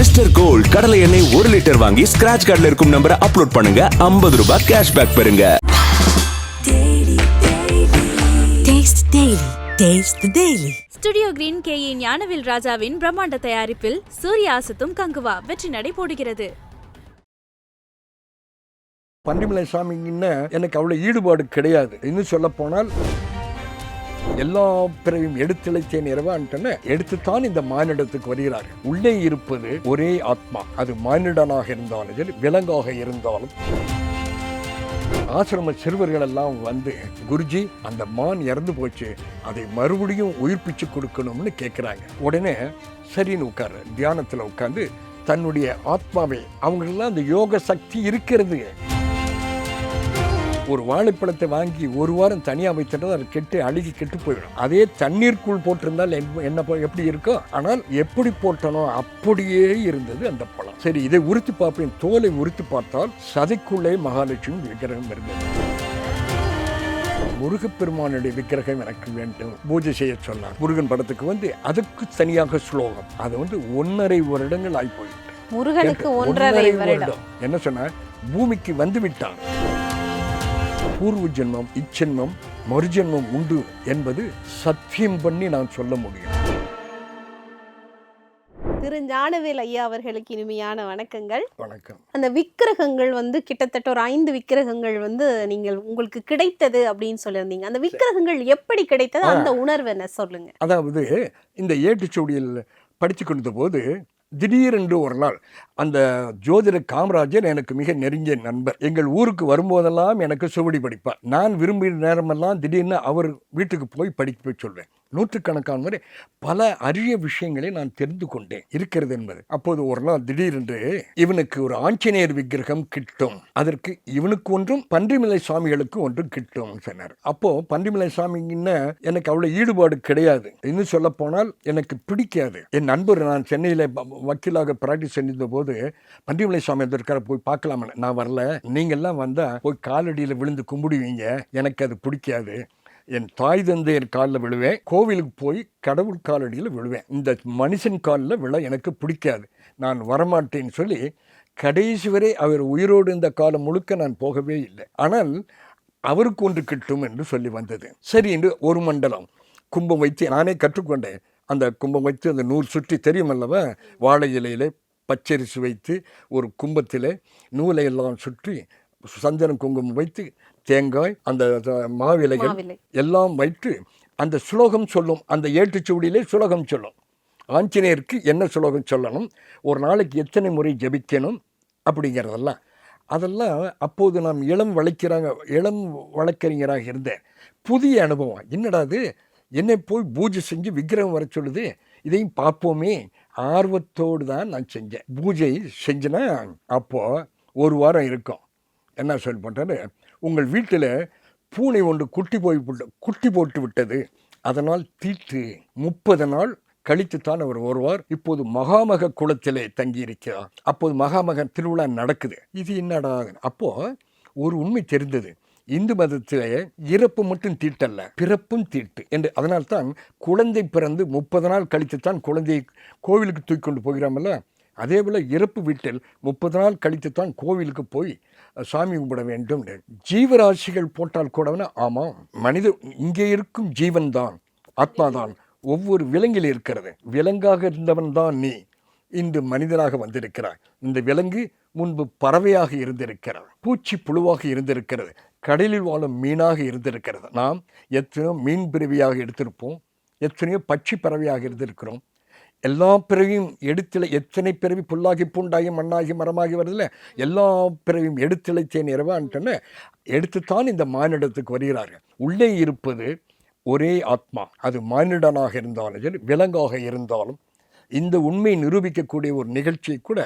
Mister gold கடலை எண்ணெய் ஒரு லிட்டர் வாங்கி ஸ்கிராச் கார்டுல இருக்கும் நம்பரை அப்லோட் பண்ணுங்க 50 ரூபாய் கேஷ்பேக் பெறுங்க Taste Daily. Taste the Daily. Studio green K E Gnanavel ராஜாவின் பிரம்மாண்ட தயாரிப்பில் சூர்யா அசத்தும் கங்குவா வெற்றி நடை போடுகிறது பன்றிமலை சாமிங்கன்னா எனக்கு அவ்வளோ ஈடுபாடு கிடையாது இன்னும் சொல்ல போனால் எல்லா பிறவையும் எடுத்திழைத்தேன் இரவான்ட்டுன்னு எடுத்துத்தான் இந்த மானிடத்துக்கு வருகிறார். உள்ளே இருப்பது ஒரே ஆத்மா. அது மானிடனாக இருந்தாலும் சரி விலங்காக இருந்தாலும். ஆசிரம சிறுவர்கள் எல்லாம் வந்து குருஜி அந்த மான் இறந்து போச்சு அதை மறுபடியும் உயிர்ப்பிச்சு கொடுக்கணும்னு கேட்குறாங்க உடனே சரின்னு உட்காரு தியானத்தில் உட்காந்து தன்னுடைய ஆத்மாவை அவங்களெல்லாம் அந்த யோக சக்தி இருக்கிறது. ஒரு வாழைப்பழத்தை வாங்கி ஒரு வாரம் தனியாக வைத்திருந்தா அது கெட்டு அழுகி கெட்டு போயிடும். அதே தண்ணீருக்குள் போட்டிருந்தால் என்ன- எப்படி இருக்கும் ஆனால் எப்படி போட்டனோ அப்படியே இருந்தது அந்த பழம். சரி இதை உறுத்தி பார்ப்பேன். தோலை உறுத்தி பார்த்தால் சதைக்குள்ளே மகாலட்சுமி விக்கிரகம் இருந்தது. முருகப்பெருமானுடைய விக்கிரகம் எனக்கு வேண்டும். பூஜை செய்ய சொன்னார். முருகன் படத்துக்கு வந்து அதுக்கு தனியாக ஸ்லோகம். அது வந்து ஒன்றரை வருடங்கள் ஆகி போயிட்டு முருகனுக்கு ஒன்றரை வருடம். என்ன சொன்ன பூமிக்கு வந்து விட்டான். பூர்வ ஜென்மம் இச்சென்மம் மறுஜென்மம் உண்டு என்பது சத்தியம் பண்ணி நான் சொல்ல முடியும். திரு ஞானவேல் ஐயா அவர்களுக்கு இனிமையான வணக்கங்கள். வணக்கம். அந்த விக்கிரகங்கள் வந்து கிட்டத்தட்ட ஒரு ஐந்து விக்கிரகங்கள் வந்து நீங்கள் உங்களுக்கு கிடைத்தது அப்படின்னு சொல்லியிருந்தீங்க. அந்த விக்கிரகங்கள் எப்படி கிடைத்தது? அந்த உணர்வு என்ன? சொல்லுங்க. அதாவது இந்த ஏட்டுச்சூடியில் படித்து கொண்ட போது திடீரென்று ஒரு நாள் அந்த ஜோதிட காமராஜர் எனக்கு மிக நெருங்கிய நண்பர். எங்கள் ஊருக்கு வரும்போதெல்லாம் எனக்கு சுவடி படிப்பார். நான் விரும்பிய நேரமெல்லாம் திடீர்னு அவர் வீட்டுக்கு போய் படிக்க சொல்வேன். நூற்றுக்கணக்கான முறை பல அரிய விஷயங்களை நான் தெரிந்து கொண்டேன். இருக்கிறது என்பது. அப்போது ஒரு நாள் திடீரென்று இவனுக்கு ஒரு ஆஞ்சநேயர் விக்கிரகம் கிட்டும். அதற்கு இவனுக்கு ஒன்றும் பன்றிமலை சுவாமிகளுக்கு ஒன்றும் கிட்டும் சொன்னார். அப்போ பன்றிமலை சாமிங்கன்னா எனக்கு அவ்வளோ ஈடுபாடு கிடையாது. இன்னும் சொல்ல போனால் எனக்கு பிடிக்காது. என் நண்பர் நான் சென்னையில் வக்கீலாக பிராக்டிஸ் செஞ்சிருந்த போது பன்றிமலை சுவாமி இருக்கார போய் பார்க்கலாமே நான் வரல. நீங்கள்லாம் வந்தால் போய் காலடியில் விழுந்து கும்பிடுவீங்க. எனக்கு அது பிடிக்காது. என் தாய் தந்தையர் காலில் விழுவேன் கோவிலுக்கு போய் கடவுள் காலடியில் விழுவேன். இந்த மனுஷன் காலில் விழ எனக்கு பிடிக்காது. நான் வரமாட்டேன்னு சொல்லி கடைசி வரை அவர் உயிரோடு இருந்த காலம் முழுக்க நான் போகவே இல்லை. ஆனால் அவருக்கு ஒன்று கிட்டும் என்று சொல்லி வந்தது. சரி என்று ஒரு மண்டலம் கும்பம் வைத்து நானே கற்றுக்கொண்டேன். அந்த கும்பம் வைத்து அந்த நூறு சுற்றி தெரியும் அல்லவா வாழை இலையிலே பச்சரிசி வைத்து ஒரு கும்பத்தில் நூலை எல்லாம் சுற்றி சந்தனம் குங்குமம் வைத்து தேங்காய் அந்த மாவிலைகள் மாவிலை. எல்லாம் வைத்து அந்த சுலோகம் சொல்லும் அந்த ஏட்டுச்சுவடியிலே சுலோகம் சொல்லும். ஆஞ்சநேயருக்கு என்ன சுலோகம் சொல்லணும்? ஒரு நாளைக்கு எத்தனை முறை ஜெபிக்கணும்? அப்படிங்கிறதெல்லாம். அதெல்லாம் அப்போது நாம் இளம் வழக்கிறாங்க இளம் வழக்கறிஞராக இருந்தேன் புதிய அனுபவம். என்னடா அது? என்னை போய் பூஜை செஞ்சு விக்கிரகம் வர சொல்லுது. இதையும் பார்ப்போமே. ஆர்வத்தோடு தான் நான் செஞ்சேன். பூஜை செஞ்சேன்னா அப்போது ஒரு வாரம் இருக்கும். என்ன சொல்லி போட்டாரு? உங்கள் வீட்டில் பூனை ஒன்று குட்டி போய் விட்டு குட்டி போட்டு விட்டது. அதனால் தீட்டு முப்பது நாள் கழித்துத்தான் அவர் வருவார். இப்போது மகாமக குளத்திலே தங்கியிருக்கிறார். அப்போது மகாமக திருவிழா நடக்குது. இது என்னடா? அப்போது ஒரு உண்மை தெரிந்தது. இந்து மதத்திலே இறப்பு மட்டும் தீட்டல்ல பிறப்பும் தீட்டு என்று. அதனால்தான் குழந்தை பிறந்து முப்பது நாள் கழித்துத்தான் குழந்தையை கோவிலுக்கு தூக்கி கொண்டு போகிறாமல்ல அதே போல் இறப்பு வீட்டில் முப்பது நாள் கழித்துத்தான் கோவிலுக்கு போய் சாமி கும்பிட வேண்டும். ஜீவராசிகள் போட்டால் கூடவன ஆமாம் மனித இங்கே இருக்கும் ஜீவன் தான் ஆத்மாதான் ஒவ்வொரு விலங்கில் இருக்கிறது. விலங்காக இருந்தவன் தான் நீ. இன்று மனிதனாக வந்திருக்கிறாய். இந்த விலங்கு முன்பு பறவையாக இருந்திருக்கிறார் பூச்சி புழுவாக இருந்திருக்கிறது கடலில் வாழும் மீனாக இருந்திருக்கிறது. நாம் எத்தனையோ மீன் பிறவியாக எடுத்திருப்போம் எத்தனையோ பட்சி பறவையாக இருந்திருக்கிறோம். எல்லா பிறவியும் எடுத்தில எத்தனை பிறவி புல்லாகி பூண்டாகி மண்ணாகி மரமாகி வருதுல்ல எல்லா பிறவியும் எடுத்திழைத்தேன் இரவான்ட்டுன்னு எடுத்துத்தான் இந்த மானிடத்துக்கு வருகிறார்கள் உள்ளே இருப்பது ஒரே ஆத்மா. அது மானிடனாக இருந்தாலும் சரி விலங்காக இருந்தாலும் இந்த உண்மையை நிரூபிக்கக்கூடிய ஒரு நிகழ்ச்சியை கூட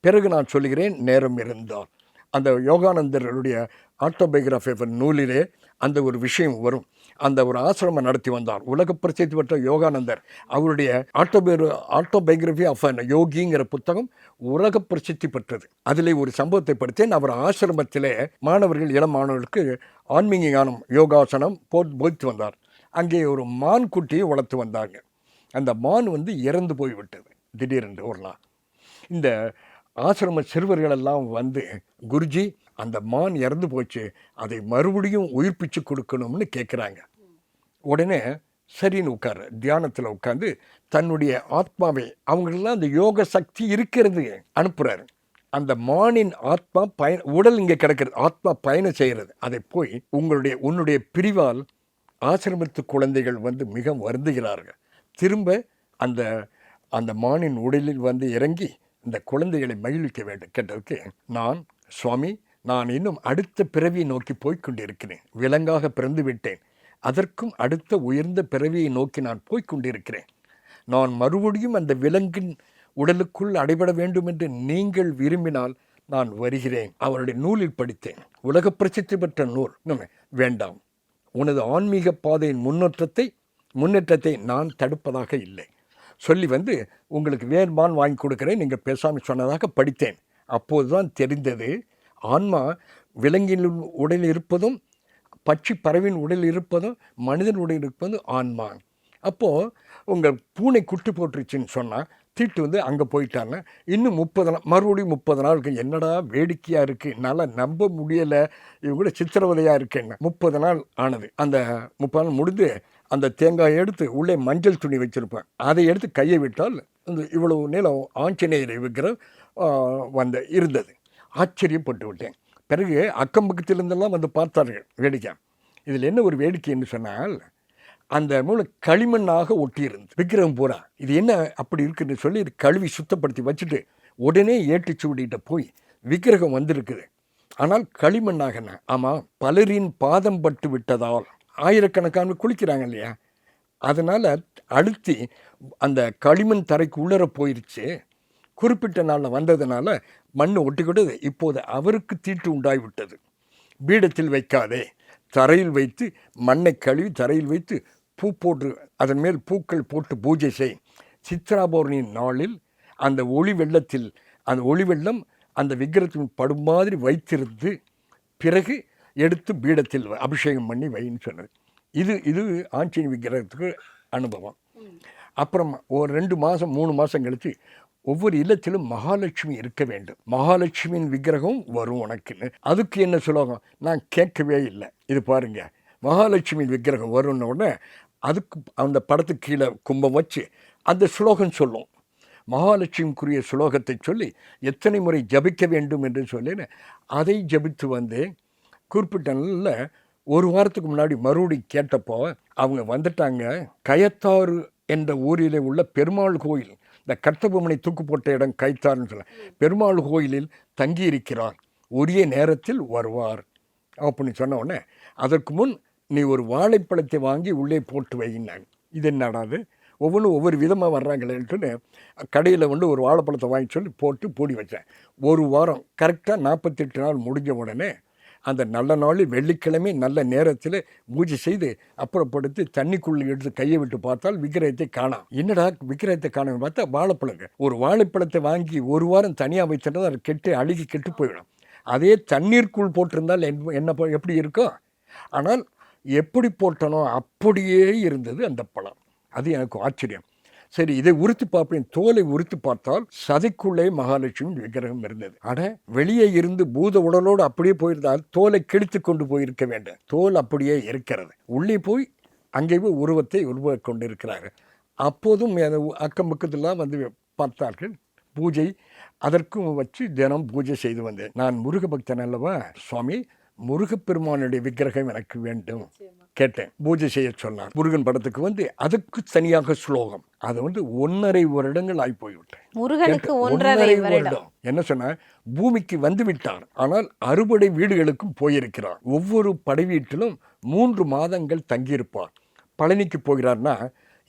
பிறகு நான் சொல்கிறேன் நேரம் இருந்தால். அந்த யோகானந்தருடைய ஆட்டோபயோகிராஃபி நூலிலே அந்த ஒரு விஷயம் வரும். அந்த ஒரு ஆசிரமம் நடத்தி வந்தார். உலக பிரசித்தி பெற்ற யோகானந்தர். அவருடைய ஆட்டோபயோ ஆட்டோபயோகிராஃபி ஆஃப் அன் யோகிங்கிற புத்தகம் உலக பிரசித்தி பெற்றது. அதிலே ஒரு சம்பவத்தை படித்தேன். அவர் ஆசிரமத்திலே மாணவர்கள் இளம் மாணவர்களுக்கு ஆன்மீக ஞானம் யோகாசனம் போ போதித்து வந்தார். அங்கே ஒரு மான் குட்டியை வளர்த்து வந்தாங்க. அந்த மான் வந்து இறந்து போய்விட்டது திடீரென்று ஒரு நாள். இந்த ஆசிரம சிறுவர்களெல்லாம் வந்து குருஜி அந்த மான் இறந்து போச்சு அதை மறுபடியும் உயிர்ப்பிச்சு கொடுக்கணும்னு கேட்குறாங்க உடனே சரின்னு உட்காரு தியானத்தில் உட்காந்து தன்னுடைய ஆத்மாவை அவங்களெல்லாம் அந்த யோக சக்தி இருக்கிறது அனுப்புகிறாரு அந்த மானின் ஆத்மா பயண உடல் இங்கே கிடக்கிறது ஆத்மா பயணம் செய்கிறது அதை போய் உங்களுடைய உன்னுடைய பிரிவால் ஆசிரமத்து குழந்தைகள் வந்து மிக வருந்துகிறார்கள். திரும்ப அந்த அந்த மானின் உடலில் வந்து இறங்கி இந்த குழந்தைகளை மகிழ்விக்க வேண்டும். கேட்டதுக்கு நான் சுவாமி நான் இன்னும் அடுத்த பிறவியை நோக்கி போய்க் கொண்டிருக்கிறேன் விலங்காக பிறந்து விட்டேன் அதற்கும் அடுத்த உயர்ந்த பிறவியை நோக்கி நான் போய்க் கொண்டிருக்கிறேன் நான் மறுபடியும் அந்த விலங்கின் உடலுக்குள் அடைபட வேண்டும் என்று நீங்கள் விரும்பினால் நான் வருகிறேன். அவருடைய நூலில் படித்தேன். உலக பிரசித்தி பெற்ற நூல். வேண்டாம். உனது ஆன்மீக பாதையின் முன்னேற்றத்தை முன்னேற்றத்தை நான் தடுப்பதாக இல்லை. சொல்லி வந்து உங்களுக்கு வேர்மான் வாங்கி கொடுக்குறேன். நீங்கள் பேசாமல் சொன்னதாக படித்தேன். அப்போதுதான் தெரிந்தது ஆன்மா விலங்கின் உடலில் இருப்பதும் பட்சி பறவையின் உடல் இருப்பதும் மனிதன் உடல் இருப்பதும் ஆன்மா. அப்போது உங்கள் பூனை குட்டி போட்டுருச்சுன்னு சொன்னால் தீட்டு வந்து அங்கே போயிட்டாங்கன்னா இன்னும் முப்பது நாள் மறுபடியும் முப்பது நாளுக்கு என்னடா வேடிக்கையாக இருக்குது என்னால் நம்ப முடியலை. இவங்க கூட சித்திரவதையாக இருக்குன்னு. முப்பது நாள் ஆனது. அந்த முப்பது நாள் முடிந்து அந்த தேங்காயை எடுத்து உள்ளே மஞ்சள் துணி வச்சுருப்பேன். அதை எடுத்து கையை விட்டால் இந்த இவ்வளவு நீளம் ஆஞ்சநேயரை விக்கிற வந்த இருந்தது. ஆச்சரியப்பட்டு விட்டேன் பிறகு அக்கம் பக்கத்திலிருந்தெல்லாம் வந்து பார்த்தார்கள் வேடிக்கை. இதில் என்ன ஒரு வேடிக்கைன்னு சொன்னால் அந்த மூளை களிமண்ணாக ஒட்டியிருந்து விக்கிரகம் பூரா. இது என்ன அப்படி இருக்குன்னு சொல்லி இது கழுவி சுத்தப்படுத்தி வச்சுட்டு உடனே ஏட்டுச்சுவடிகிட்ட போய் விக்கிரகம் வந்திருக்குது. ஆனால் களிமண்ணாக ஆமாம் பலரின் பாதம் பட்டு விட்டதால் ஆயிரக்கணக்கான குளிக்கிறாங்க இல்லையா? அதனால் அழுத்தி அந்த களிமண் தரைக்கு உள்ளர போயிருச்சு. குறிப்பிட்ட நாளில் வந்ததுனால மண் ஒட்டிக்கிட்டது இப்போது அவருக்கு தீட்டு உண்டாகிவிட்டது பீடத்தில் வைக்காதே. தரையில் வைத்து மண்ணை கழுவி தரையில் வைத்து பூ போட்டு அதன் மேல் பூக்கள் போட்டு பூஜை செய். சித்ரா பௌர்ணமியின் நாளில் அந்த ஒளி வெள்ளத்தில் அந்த ஒளி வெள்ளம் அந்த விக்கிரகத்தின் படும் மாதிரி வைத்திருந்து பிறகு எடுத்து பீடத்தில் அபிஷேகம் பண்ணி வைன்னு சொன்னது. இது இது ஆஞ்சநேய விக்கிரகத்துக்கு அனுபவம். அப்புறம் ஒரு ரெண்டு மாதம் மூணு மாதம் கழித்து ஒவ்வொரு இல்லத்திலும் மகாலட்சுமி இருக்க வேண்டும். மகாலட்சுமியின் விக்கிரகம் வரும் உனக்குன்னு. அதுக்கு என்ன சொல்லுவாங்க நான் கேட்கவே இல்லை. இது பாருங்க. மகாலட்சுமி விக்கிரகம் வரும்ன உடனே அதுக்கு அந்த படத்துக்கு கீழே கும்பம் வச்சு அந்த ஸ்லோகம் சொல்லும். மகாலட்சுமிக்குரிய ஸ்லோகத்தை சொல்லி எத்தனை முறை ஜபிக்க வேண்டும் என்று சொல்லி அதை ஜபித்து வந்து குறிப்பிட்ட நல்ல ஒரு வாரத்துக்கு முன்னாடி மறுபடி கேட்டப்போ அவங்க வந்துட்டாங்க. கயத்தாறு என்ற ஊரிலே உள்ள பெருமாள் கோயில். இந்த கர்த்தபொம்மனை தூக்கு போட்ட இடம் கைத்தார்னு சொல்ல. பெருமாள் கோயிலில் தங்கியிருக்கிறார் உரிய நேரத்தில் வருவார். அப்படின்னு சொன்ன உடனே அதற்கு முன் நீ ஒரு வாழைப்பழத்தை வாங்கி உள்ளே போட்டு வைனாங்க இது என்னடாது ஒவ்வொன்றும் ஒவ்வொரு விதமாக வர்றாங்களேன்ட்டுன்னு கடையில் வந்து ஒரு வாழைப்பழத்தை வாங்கி சொல்லி போட்டு பூடி வச்சேன். ஒரு வாரம் கரெக்டாக நாற்பத்தெட்டு நாள் முடிஞ்ச உடனே அந்த நல்ல நாளில் வெள்ளிக்கிழமை நல்ல நேரத்தில் பூஜை செய்து அப்புறப்படுத்தி தண்ணிக்குள்ளே எடுத்து கையை விட்டு பார்த்தால் விக்கிரகத்தை காணாம். என்னடா விக்கிரகத்தை காணாம பார்த்தா வாழைப்பழங்க. ஒரு வாழைப்பழத்தை வாங்கி ஒரு வாரம் தனியாக வச்சுட்டா அது கெட்டு அழுகி கெட்டு போயிடும். அதே தண்ணீருக்குள் போட்டிருந்தால் என்ன என்ன எப்படி இருக்கும்? ஆனால் எப்படி போட்டனோ அப்படியே இருந்தது அந்த பழம். அது எனக்கு ஆச்சரியம். சரி இதை உறுத்து பார்ப்பேன். தோலை உறுத்து பார்த்தால் சதைக்குள்ளே மகாலட்சுமி விக்கிரகம் இருந்தது. அட வெளியே இருந்து பூத உடலோடு அப்படியே போயிருந்தால் தோலை கிழித்து கொண்டு போயிருக்க வேண்டும். தோல் அப்படியே இருக்கிறது. உள்ளே போய் அங்கே போய் உருவத்தை உருவாக்கி கொண்டிருக்கிறார்கள். அப்போதும் அக்கம் பக்கத்துலாம் வந்து பார்த்தார்கள். பூஜை அதற்கும் வச்சு தினம் பூஜை செய்து வந்தேன். நான் முருக பக்தன் அல்லவா? சுவாமி முருகப்பெருமானுடைய விக்கிரகம் எனக்கு வேண்டும். கேட்டேன். பூஜை செய்ய சொன்னார். முருகன் படத்துக்கு வந்து அதுக்கு தனியாக ஸ்லோகம். அது வந்து ஒன்றரை வருடங்கள் ஆகி போய்விட்டேன் முருகனுக்கு ஒன்றரை வருடம். என்ன சொன்னார்? பூமிக்கு வந்து விட்டார். ஆனால் அறுபடை வீடுகளுக்கும் போயிருக்கிறார். ஒவ்வொரு படை வீட்டிலும் மூன்று மாதங்கள் தங்கியிருப்பார். பழனிக்கு போகிறார்னா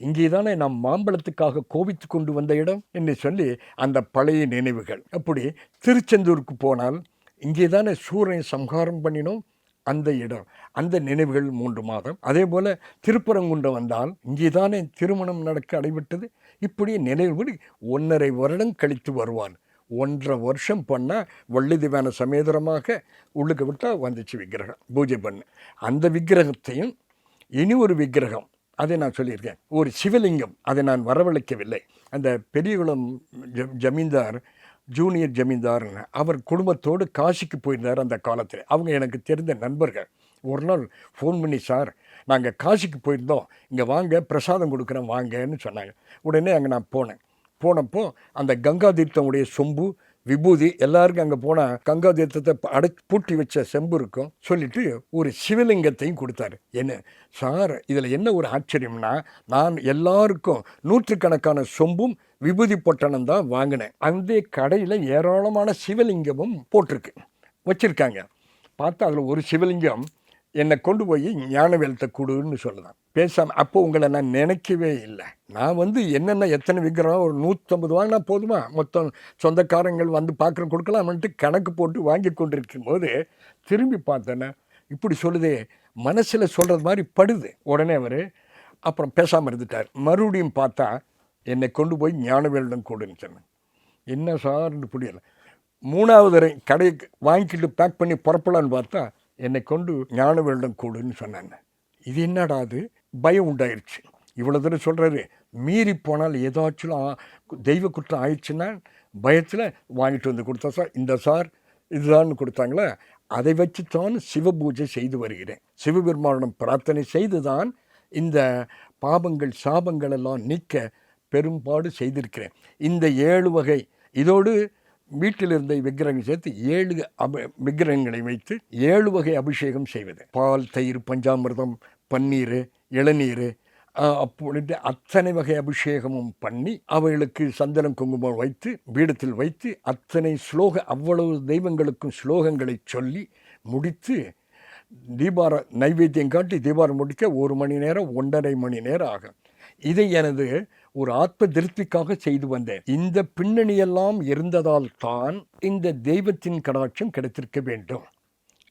இங்கே தானே நாம் மாம்பழத்துக்காக கோபித்து கொண்டு வந்த இடம்? என்று சொல்லி அந்த பழைய நினைவுகள். அப்படி திருச்செந்தூருக்கு போனால் இங்கே தானே சூரியனை சம்ஹாரம் பண்ணினோம்? அந்த இடம் அந்த நினைவுகள் மூன்று மாதம். அதே போல் திருப்பரங்குன்றம் வந்தால் இங்கே தானே திருமணம் நடக்க அடைபட்டது? இப்படி நினைவுபடி ஒன்றரை வருடம் கழித்து வருவான். ஒன்றரை வருஷம் பண்ணால் வள்ளி திவான சமேதரமாக உள்ளுக்கு விட்டால் வந்துச்சு விக்கிரகம் பூஜை பண்ணு. அந்த விக்கிரகத்தையும் இனி ஒரு விக்கிரகம் அதை நான் சொல்லியிருக்கேன். ஒரு சிவலிங்கம் அதை நான் வரவழைக்கவில்லை. அந்த பெரியகுளம் ஜ ஜமீன்தார் ஜூனியர் ஜமீன்தார்னு. அவர் குடும்பத்தோடு காசிக்கு போயிருந்தார் அந்த காலத்தில். அவங்க எனக்கு தெரிந்த நண்பர்கள். ஒரு நாள் ஃபோன் பண்ணி சார் நாங்கள் காசிக்கு போயிருந்தோம். இங்கே வாங்க பிரசாதம் கொடுக்குறேன் வாங்கன்னு சொன்னாங்க. உடனே அங்கே நான் போனேன். போனப்போ அந்த கங்கா தீர்த்தமுடைய சொம்பு விபூதி எல்லாருக்கும் அங்கே போனால் கங்கா தீர்த்தத்தை அடை பூட்டி வச்ச செம்பு இருக்கும். சொல்லிட்டு ஒரு சிவலிங்கத்தையும் கொடுத்தாரு. என்ன? சார் இதில் என்ன ஒரு ஆச்சரியம்னா நான் எல்லாருக்கும் நூற்றுக்கணக்கான சொம்பும் விபூதி பொட்டணம் தான் வாங்கினேன். அந்த கடையில் ஏராளமான சிவலிங்கமும் போட்டிருக்கு. வச்சுருக்காங்க. பார்த்தா அதில் ஒரு சிவலிங்கம் என்னை கொண்டு போய் ஞான கொடுன்னு சொல்லலாம் பேசாமல் அப்போ உங்களை நான் நினைக்கவே இல்லை. நான் வந்து என்னென்ன எத்தனை விற்கிறோம் ஒரு நூற்றம்பது வாங்கினா போதுமா? மொத்தம் சொந்தக்காரங்கள் வந்து பார்க்குற கொடுக்கலாம்ன்ட்டு கணக்கு போட்டு வாங்கி கொண்டிருக்கும் போது திரும்பி பார்த்தேன்னா இப்படி சொல்லுதே மனசில் சொல்கிறது மாதிரி படுது. உடனே அவர் அப்புறம் பேசாமல் இருந்துட்டார். மறுபடியும் பார்த்தா என்னை கொண்டு போய் ஞானவேலிடம் கொடுன்னு சொன்னேன் என்ன சார்னு புரியல. மூணாவது கடை கடைக்கு வாங்கிக்கிட்டு பேக் பண்ணி புறப்படலான்னு பார்த்தா என்னை கொண்டு ஞானவரிடம் கூடுன்னு சொன்னாங்க. இது என்னடா அது? பயம் உண்டாயிருச்சு. இவ்வளோ தூரம் சொல்கிறாரு மீறி போனால் ஏதாச்சும் தெய்வ குற்றம் ஆயிடுச்சுன்னா பயத்தில் வாங்கிட்டு வந்து கொடுத்தா சார் இந்த சார் இதுதான்னு கொடுத்தாங்களே? அதை வச்சு தான் சிவ பூஜை செய்து வருகிறேன். சிவபெருமானிடம் பிரார்த்தனை செய்து தான் இந்த பாபங்கள் சாபங்கள் எல்லாம் நீக்க பெரும்பாடு செய்திருக்கிறேன். இந்த ஏழு வகை இதோடு வீட்டில் இருந்த விக்கிரகம் சேர்த்து ஏழு அப விக்கிரகங்களை வைத்து ஏழு வகை அபிஷேகம் செய்வது. பால் தயிர் பஞ்சாமிர்தம் பன்னீர் இளநீர் அப்படின்ட்டு அத்தனை வகை அபிஷேகமும் பண்ணி அவைகளுக்கு சந்தனம் குங்குமம் வைத்து பீடத்தில் வைத்து அத்தனை ஸ்லோக அவ்வளவு தெய்வங்களுக்கும் ஸ்லோகங்களை சொல்லி முடித்து தீபார நைவேத்தியம் காட்டி தீபாரம் முடிக்க ஒரு மணி நேரம் ஒன்றரை மணி நேரம் ஆகும். இதை எனது ஒரு ஆத்ம திருப்திக்காக செய்து வந்தேன். இந்த பின்னணியெல்லாம் இருந்ததால் தான் இந்த தெய்வத்தின் கடாட்சம் கிடைத்திருக்க வேண்டும்.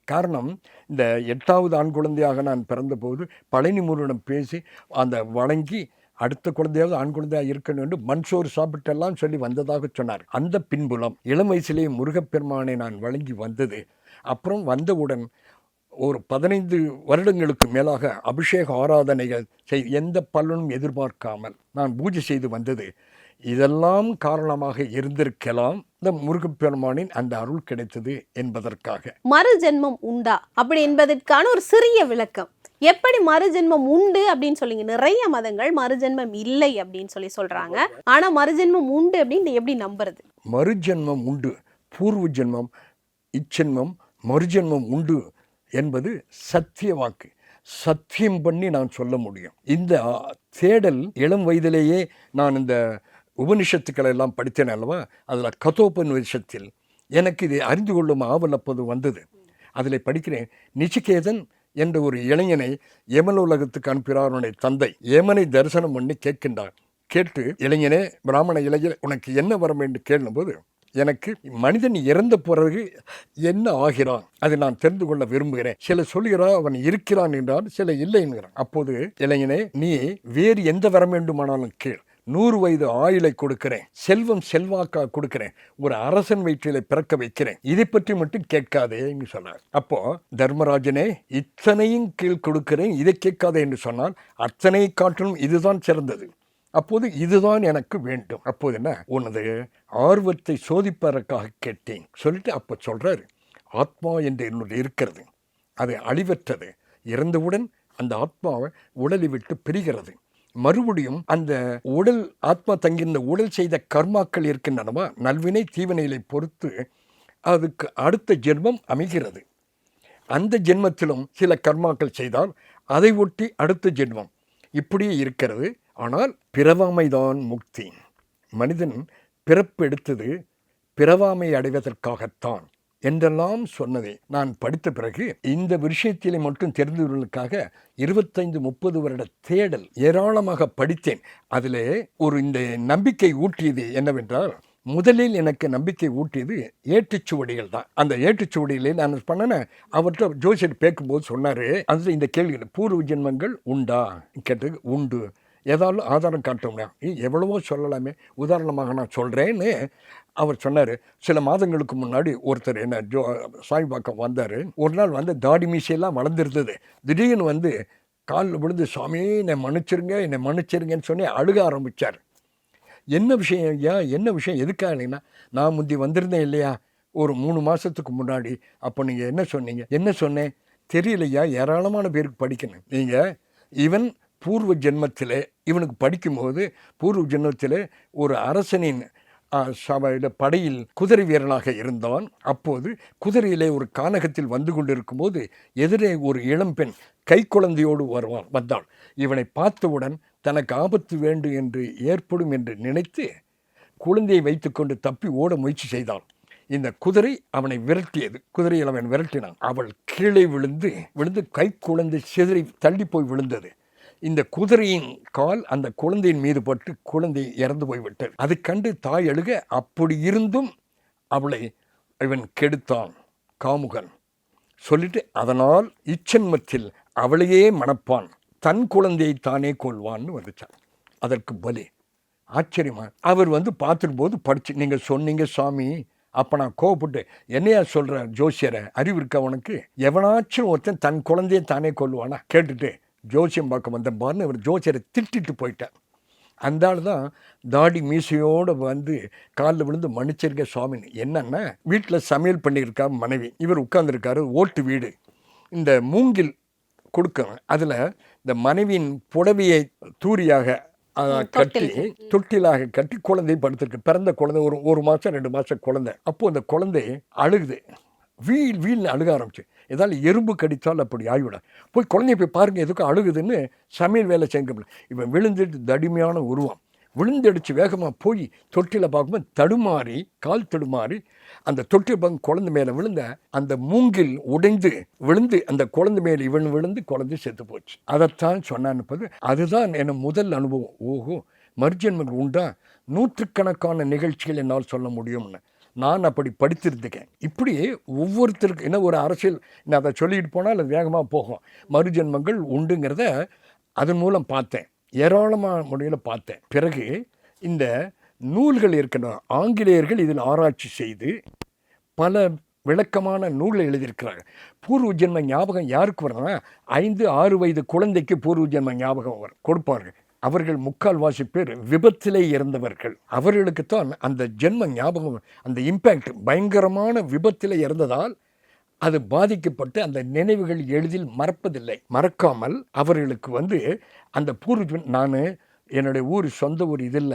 காரணம் இந்த எட்டாவது ஆண் குழந்தையாக நான் பிறந்தபோது பழனி முருகனிடம் பேசி அந்த வணங்கி அடுத்த குழந்தையாவது ஆண் குழந்தையாக இருக்கணும் என்று மண்சோறு சாப்பிட்டெல்லாம் சொல்லி வந்ததாக சொன்னார். அந்த பின்புலம் இளம் வயசிலேயே முருகப்பெருமானை நான் வழங்கி வந்தது. அப்புறம் வந்தவுடன் ஒரு பதினைந்து வருடங்களுக்கு மேலாக அபிஷேக ஆராதனைகள் செய் எந்த பலனும் எதிர்பார்க்காமல் நான் பூஜை செய்து வந்தது. இதெல்லாம் காரணமாக இருந்திருக்கலாம். இந்த முருகப்பெருமானின் அந்த அருள் கிடைத்தது என்பதற்காக. மறு ஜென்மம் உண்டா? அப்படி என்பதற்கான ஒரு சிறிய விளக்கம். எப்படி மறு ஜென்மம் உண்டு அப்படின்னு சொல்லிங்க. நிறைய மதங்கள் மறு ஜென்மம் இல்லை அப்படின்னு சொல்லி சொல்றாங்க. ஆனா மறு ஜென்மம் உண்டு அப்படின்னு எப்படி நம்புறது? மறுஜென்மம் உண்டு பூர்வ ஜென்மம் இச்சென்மம் மறுஜென்மம் உண்டு. என்பது சத்திய வாக்கு. சத்தியம் பண்ணி நான் சொல்ல முடியும். இந்த தேடல் இளம் வயதிலேயே நான் இந்த உபனிஷத்துக்களை எல்லாம் படித்தேன் அல்லவா? அதில் கதோபநிஷத்தில் எனக்கு இதை அறிந்து கொள்ளும் ஆவல் அப்போது வந்தது. அதில் படிக்கிறேன் நிச்சிகேதன் என்ற ஒரு இளைஞனை யமன் உலகத்துக்கு அனுப்புகிறார் அவனுடைய தந்தை. யமனை தரிசனம் பண்ணி கேட்கின்றார். கேட்டு இளைஞனே பிராமண இளைஞர் உனக்கு என்ன வரம் என்று கேளும்போது எனக்கு மனிதன் இறந்த பிறகு என்ன ஆகிறான்? அதை நான் தெரிந்து கொள்ள விரும்புகிறேன். சில சொல்கிறார் அவன் இருக்கிறான் என்றால் சில இல்லை என்கிறான் அப்போது இளைஞனே நீ வேறு எந்த வரம் வேண்டுமானாலும் கீழ் நூறு வயது ஆயுளை கொடுக்கிறேன். செல்வம் செல்வாக்கா கொடுக்கிறேன். ஒரு அரசன் வயிற்றிலே பிறக்க வைக்கிறேன். இதை பற்றி மட்டும் கேட்காதே என்று சொன்னார். அப்போ தர்மராஜனே இத்தனையும் கீழ் கொடுக்கிறேன். இதை கேட்காதே என்று சொன்னால் அத்தனை காட்டிலும் இதுதான் சிறந்தது. அப்போது இதுதான் எனக்கு வேண்டும். அப்போது என்ன? உனது ஆர்வத்தை சோதிப்பதற்காக கேட்டேன். சொல்லிட்டு அப்போ சொல்றாரு. ஆத்மா என்று என்னுடைய இருக்கிறது. அது அழிவற்றது. இறந்தவுடன் அந்த ஆத்மாவை உடலை விட்டு பிரிகிறது. மறுபடியும் அந்த உடல் ஆத்மா தங்கியிருந்த உடல் செய்த கர்மாக்கள் இருக்கின்றனவா? நல்வினை தீவினைகளை பொறுத்து அதுக்கு அடுத்த ஜென்மம் அமைகிறது. அந்த ஜென்மத்திலும் சில கர்மாக்கள் செய்தால் அதை ஒட்டி அடுத்த ஜென்மம். இப்படியே இருக்கிறது. ஆனால் பிறவாமைதான் முக்தி. மனிதன் பிறப்பு எடுத்தது பிறவாமை அடைவதற்காகத்தான் என்றெல்லாம் சொன்னதை நான் படித்த பிறகு இந்த விஷயத்திலே மட்டும் தெரிந்தவர்களுக்காக இருபத்தைந்து முப்பது வருட தேடல் ஏராளமாக படித்தேன். அதிலே ஒரு இந்த நம்பிக்கை ஊட்டியது என்னவென்றால் முதலில் எனக்கு நம்பிக்கை ஊட்டியது ஏற்றுச்சுவடிகள் தான். அந்த ஏட்டுச்சுவடிகளை நான் பண்ணன அவர்கிட்ட ஜோசியர் பேக்கும்போது சொன்னார் அது இந்த கேள்விகள் பூர்வ ஜென்மங்கள் உண்டா? கேட்டது உண்டு. ஏதாவது ஆதாரம் காட்டோம்னா எவ்வளவோ சொல்லலாமே உதாரணமாக நான் சொல்கிறேன்னு அவர் சொன்னார். சில மாதங்களுக்கு முன்னாடி ஒருத்தர் என்ன ஜோ சாமிபாக்கம் வந்தார். ஒரு நாள் வந்து தாடி மீசையெல்லாம் வளர்ந்துருந்தது. திடீர்னு வந்து காலில் விழுந்து சாமி என்னை மன்னிச்சிருங்க என்னை மன்னிச்சிருங்கன்னு சொல்லி அழுக ஆரம்பித்தார் என்ன விஷயம் ஐயா என்ன விஷயம் எதுக்காக இல்லைன்னா நான் முந்தி வந்திருந்தேன் இல்லையா? ஒரு மூணு மாதத்துக்கு முன்னாடி. அப்போ நீங்கள் என்ன சொன்னீங்க? என்ன சொன்னேன்? தெரியலையா? ஏராளமான பேருக்கு படிக்கணும். நீங்கள் ஈவன் பூர்வ ஜென்மத்தில் இவனுக்கு படிக்கும்போது பூர்வ ஜென்மத்தில் ஒரு அரசனின் சபையில் படையில் குதிரை வீரனாக இருந்தான். அப்போது குதிரையிலே ஒரு கானகத்தில் வந்து கொண்டிருக்கும்போது எதிரே ஒரு இளம்பெண் கை குழந்தையோடு வருவான் வந்தாள் இவனை பார்த்தவுடன் தனக்கு ஆபத்து வேண்டும் என்று ஏற்படும் என்று நினைத்து குழந்தையை வைத்துக்கொண்டு தப்பி ஓட முயற்சி செய்தாள் இந்த குதிரை அவனை விரட்டியது. குதிரையில் அவன் விரட்டினான். அவள் கீழே விழுந்து விழுந்து கை குழந்தை சிதறி தள்ளி போய் விழுந்தது. இந்த குதிரையின் கால் அந்த குழந்தையின் மீது பட்டு குழந்தை இறந்து போய்விட்டது. அதை கண்டு தாய் அழுக அப்படி இருந்தும் அவளை இவன் கெடுத்தான் காமுகன். சொல்லிட்டு அதனால் இச்சன்மத்தில் அவளையே மணப்பான். தன் குழந்தையை தானே கொள்வான்னு வந்துச்சான் அதற்கு பலி. ஆச்சரியமா? அவர் வந்து பார்த்துட்டு போது படிச்சு நீங்கள் சொன்னீங்க சாமி அப்போ நான் கோவப்பட்டு என்னையா சொல்கிற ஜோசியரை அறிவு இருக்க உனக்கு? எவனாச்சும் ஒருத்தன் தன் குழந்தையை தானே கொள்வானா கேட்டுட்டு ஜோசியம் பார்க்க வந்த பாருன்னு அவர் ஜோசியரை திட்டிட்டு போயிட்டார். அந்த ஆள் தான் தாடி மீசையோடு வந்து காலில் விழுந்து மன்னிச்சிருக்க சுவாமின்னு. என்னன்னா வீட்டில் சமையல் பண்ணியிருக்கா மனைவி. இவர் உட்கார்ந்திருக்காரு ஓட்டு வீடு. இந்த மூங்கில் கொடுக்கணும் அதில் இந்த மனைவியின் புடவையை தூரியாக கட்டி தொட்டிலாக கட்டி குழந்தை படுத்திருக்கு. பிறந்த குழந்தை ஒரு ஒரு மாதம் ரெண்டு மாதம் குழந்தை. அப்போது அந்த குழந்தை அழுகுது. வீல் வீல்னு அழுக ஆரம்பிச்சு. ஏதாவது எறும்பு கடித்தால் அப்படி ஆகிவிடும் போய் குழந்தைய போய் பாருங்கள் எதுக்கும் அழுகுதுன்னு சமையல் வேலை செய்ய இவன் விழுந்துட்டு தடிமையான உருவம். விழுந்தடிச்சு வேகமாக போய் தொட்டியில் பார்க்கும்போது தடுமாறி கால் தடுமாறி அந்த தொட்டில் பங்கு குழந்தை மேலே விழுந்த அந்த மூங்கில் உடைந்து விழுந்து அந்த குழந்தை மேலே இவன் விழுந்து குழந்தை செத்து போச்சு. அதைத்தான் சொன்னான்னு அதுதான் என முதல் அனுபவம். ஓஹோ மர்ஜன்மங்கள் உண்டா? நூற்றுக்கணக்கான நிகழ்ச்சிகள் என்னால் சொல்ல முடியும்னு. நான் அப்படி படித்திருந்துக்கேன். இப்படி ஒவ்வொருத்தருக்கு என்ன ஒரு அரசியல் நான் அதை சொல்லிட்டு போனால் அது வேகமாக போகும். மறுஜென்மங்கள் உண்டுங்கிறத அதன் மூலம் பார்த்தேன். ஏராளமான முறையில் பார்த்தேன். பிறகு இந்த நூல்கள் இருக்கணும் ஆங்கிலேயர்கள் இதில் ஆராய்ச்சி செய்து பல விளக்கமான நூலை எழுதியிருக்கிறாங்க பூர்வ ஜென்ம ஞாபகம் யாருக்கு வரணும்னா ஐந்து ஆறு வயது குழந்தைக்கு பூர்வ ஜென்ம ஞாபகம் வரும் கொடுப்பார்கள். அவர்கள் முக்கால்வாசி பேர் விபத்திலே இறந்தவர்கள். அவர்களுக்குத்தான் அந்த ஜென்ம ஞாபகம் அந்த இம்பேக்ட் பயங்கரமான விபத்திலே இறந்ததால் அது பாதிக்கப்பட்டு அந்த நினைவுகள் எளிதில் மறப்பதில்லை. மறக்காமல் அவர்களுக்கு வந்து அந்த பூர்வ நான் என்னுடைய ஊர் சொந்த ஊர் இதில்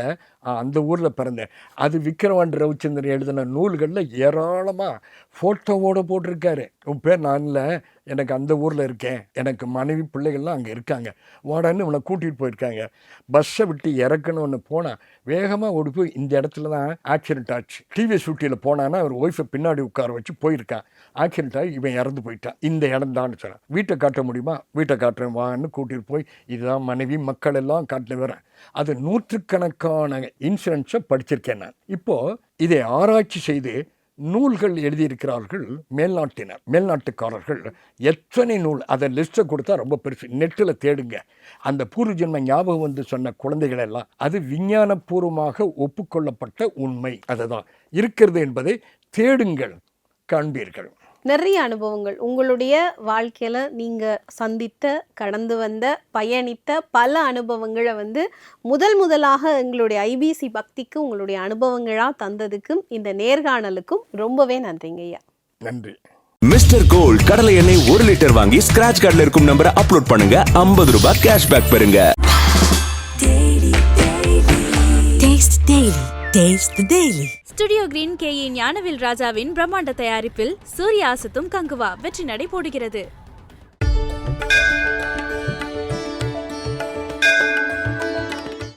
அந்த ஊரில் பிறந்தேன். அது விக்ரவாண்டி ரவிச்சந்திரன் எழுதின நூல்களில் ஏராளமாக ஃபோட்டோவோடு போட்டிருக்காரு. உன் பேர் நான் இல்லை. எனக்கு அந்த ஊரில் இருக்கேன். எனக்கு மனைவி பிள்ளைகள்லாம் அங்கே இருக்காங்க. வாடான்னு இவனை கூட்டிகிட்டு போயிருக்காங்க. பஸ்ஸை விட்டு இறக்கணும்னு போனால் வேகமாக ஓடி போய் இந்த இடத்துல தான் ஆக்சிடென்ட் ஆச்சு. டிவிஎஸ் ஷூட்டியில் போனான்னா அவர் ஒய்ஃபை பின்னாடி உட்கார வச்சு போயிருக்கான். ஆக்சிடென்ட் ஆகி இவன் இறந்து போயிட்டான். இந்த இடம் தான் சொன்னான். வீட்டை காட்ட முடியுமா? வீட்டை காட்டுறேன் வான்னு கூட்டிகிட்டு போய் இதுதான் மனைவி மக்கள் எல்லாம் காட்டில் வரேன் அது நூற்றுக்கணக்கான இன்சூரன்ஸை படிச்சிருக்கேன் நான். இப்போது இதை ஆராய்ச்சி செய்து நூல்கள் எழுதியிருக்கிறார்கள் மேல்நாட்டினர் மேல்நாட்டுக்காரர்கள். எத்தனை நூல்? அதை லிஸ்ட்டை கொடுத்தா ரொம்ப பெருசு. நெட்டில் தேடுங்க. அந்த பூர்வ ஜென்ம ஞாபகம் வந்து சொன்ன குழந்தைகள் எல்லாம் அது விஞ்ஞானபூர்வமாக ஒப்புக்கொள்ளப்பட்ட உண்மை. அதுதான். இருக்கிறது என்பதை தேடுங்கள் காண்பீர்கள். நிறைய அனுபவங்கள். உங்களுடைய வாழ்க்கையில நீங்க சந்தித்த கடந்து வந்த பயணித்த பல அனுபவங்களை வந்து முதல் முதலாக எங்களுடைய ஐபிசி பக்திக்கு உங்களுடைய அனுபவங்களா தந்ததுக்கும் இந்த நேர்காணலுக்கும் ரொம்பவே நன்றிங்க ஐயா. நன்றி. மிஸ்டர் கோல்ட் கடலை எண்ணெய் ஒரு லிட்டர் வாங்கி ஸ்கிராச் கார்டுல இருக்கும் நம்பரை அப்லோட் பண்ணுங்க. ஐம்பது ரூபாய் கேஷ்பேக் பெறுங்க. Taste studio green K Gnanavel ராஜாவின் பிரம்மாண்ட தயாரிப்பில் சூர்யாசத்தும் கங்குவா வெற்றி நடை போடுகிறது.